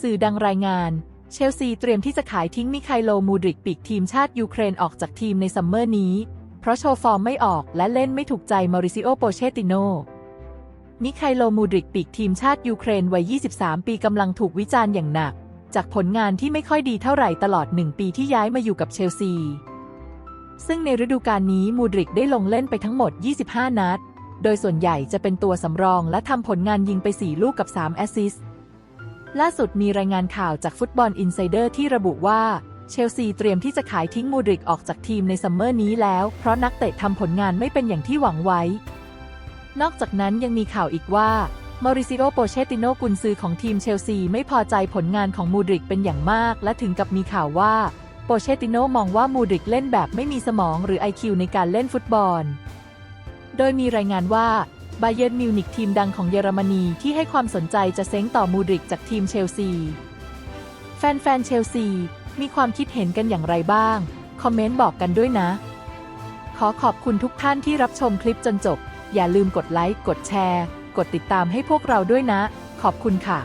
สื่อดังรายงาน เชลซีเตรียมที่จะขายทิ้งมิไคโลมูดริกปีกทีมชาติยูเครนออกจากทีมในซัมเมอร์นี้ เพราะโชว์ฟอร์มไม่ออกและเล่นไม่ถูกใจมาริซิโอโปเชติโนมิไคโลมูดริกปีกทีมชาติยูเครนวัย 23 ปีกำลังถูกวิจารณ์อย่างหนัก จากผลงานที่ไม่ค่อยดีเท่าไหร่ตลอดหนึ่งปีที่ย้ายมาอยู่กับเชลซี ซึ่งในฤดูกาลนี้มูดริกได้ลงเล่นไปทั้งหมด 25 นัด โดยส่วนใหญ่จะเป็นตัวสำรองและทำผลงานยิงไป 4 ลูกกับ 3 แอสซิสต์ ล่าสุดมีรายงานข่าวจากฟุตบอลอินไซเดอร์ที่ระบุว่า เชลซีเตรียมที่จะขายทิ้งมูดริกออกจากทีมในซัมเมอร์นี้แล้ว เพราะนักเตะทำผลงานไม่เป็นอย่างที่หวังไว้ นอกจากนั้นยังมีข่าวอีกว่ามาริซิโอโปเชติโนกุนซือของทีมเชลซีไม่พอใจผลงานของมูดริกเป็นอย่างมาก และถึงกับมีข่าวว่าโปเชติโนมองว่ามูดริกเล่นแบบไม่มีสมองหรือ IQ ในการเล่นฟุตบอล โดยมีรายงานว่า บาเยิร์นมิวนิกทีมดังของเยอรมนีที่ให้ความสนใจจะเซ้งต่อมูดริกจากทีมเชลซี แฟนๆเชลซี มีความคิดเห็นกันอย่างไรบ้าง คอมเมนต์บอกกันด้วยนะ ขอขอบคุณทุกท่านที่รับชมคลิปจนจบ อย่าลืมกดไลค์ กดแชร์ กดติดตามให้พวกเราด้วยนะ ขอบคุณค่ะ